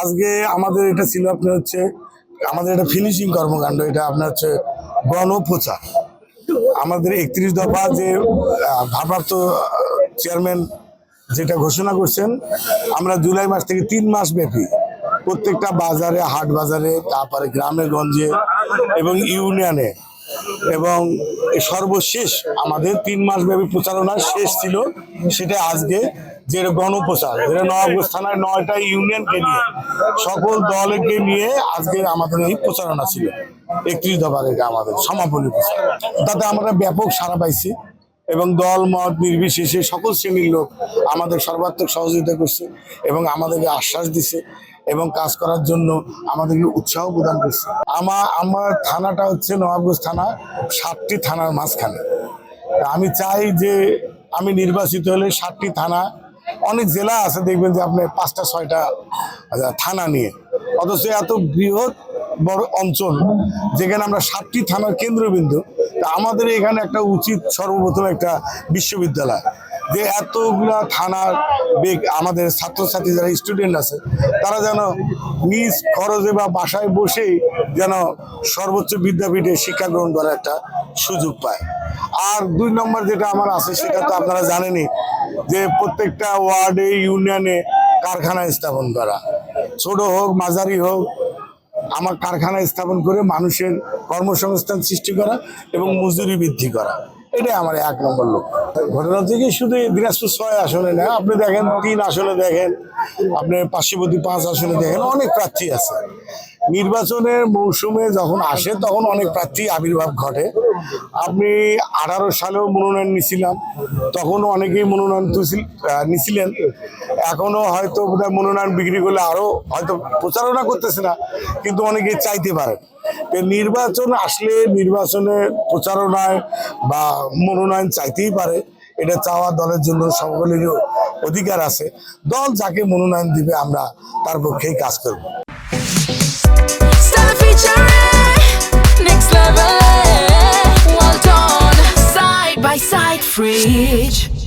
আজকে আমাদের এটা ছিল আপনার হচ্ছে, আমাদের এটা ফিনিশিং কর্মকাণ্ড, এটা আপনার হচ্ছে গণপ্রচার। আমাদের একত্রিশ দফা যে ভারপ্রাপ্ত চেয়ারম্যান যেটা ঘোষণা করছেন, আমরা জুলাই মাস থেকে তিন মাস ব্যাপী প্রত্যেকটা বাজারে, হাট বাজারে, তারপরে গ্রামে গঞ্জে এবং ইউনিয়নে এবং সর্বশেষ আমাদের তিন মাস ব্যাপী প্রচারণা শেষ ছিল সেটা আজকে যে গণপ্রচার, যেটা নবাবগঞ্জ থানার নয়টা ইউনিয়নকে নিয়ে, সকল দলকে নিয়ে আজকে আমাদের এই প্রচারণা ছিল, একত্রিশ দফা থেকে আমাদের সমাপনী প্রচার। তাতে আমরা ব্যাপক সাড়া পাইছি এবং দল, মত, নির্বিশেষে সকল শ্রেণির লোক আমাদের সর্বাত্মক সহযোগিতা করছে এবং আমাদেরকে আশ্বাস দিছে এবং কাজ করার জন্য আমাদেরকে উৎসাহ প্রদান করছে। আমার আমার থানাটা হচ্ছে নবাবগঞ্জ থানা, সাতটি থানার মাঝখানে। আমি চাই যে আমি নির্বাচিত হলে সাতটি থানা, অনেক জেলা আছে, দেখবেন যে আপনার পাঁচটা, ছয়টা থানা নিয়ে। অথচ এত বৃহৎ বড় অঞ্চল, যেখানে আমরা সাতটি থানার কেন্দ্রবিন্দু, তা আমাদের এখানে একটা উচিত সর্বপ্রথম একটা বিশ্ববিদ্যালয়। যে এতগুলা থানার বেগ আমাদের ছাত্রছাত্রী যারা স্টুডেন্ট আছে, তারা যেন নিজ খরচে বা বাসায় বসেই যেন সর্বোচ্চ বিদ্যাপীঠে শিক্ষা গ্রহণ করার একটা সুযোগ পায়। আর দুই নম্বর যেটা আমার আছে, সেটা তো আপনারা জানেনই যে প্রত্যেকটা ওয়ার্ডে, ইউনিয়নে কারখানা স্থাপন করা। ছোট হোক, মাঝারি হোক, আমার কারখানা স্থাপন করে মানুষের কর্মসংস্থান সৃষ্টি করা এবং মজুরি বৃদ্ধি করা। এটাই আমার এক নম্বর লক্ষ্য ঘটনা থেকে শুধু দিনাজপুর ছয় আসনে না, আপনি দেখেন তিন আসনে দেখেন, আপনি পার্শ্ববর্তী পাঁচ আসনে দেখেন, অনেক প্রার্থী আছে। নির্বাচনের মৌসুমে যখন আসে, তখন অনেক প্রার্থী আবির্ভাব ঘটে। আপনি আঠারো সালেও মনোনয়ন নিছিলাম, তখনও অনেকেই মনোনয়ন তুলছিল নিছিলেন। এখনও হয়তো মনোনয়ন বিক্রি করলে আরও হয়তো প্রচারণা করতেছে না, কিন্তু অনেকে চাইতে পারে তো নির্বাচন আসলে নির্বাচনে প্রচারণায় বা মনোনয়ন চাইতেই পারে এটা চাওয়া দলের জন্য সকলেরই অধিকার আছে দল যাকে মনোনয়ন দিবে আমরা তার পক্ষেই কাজ করব next level. Side by side, fridge.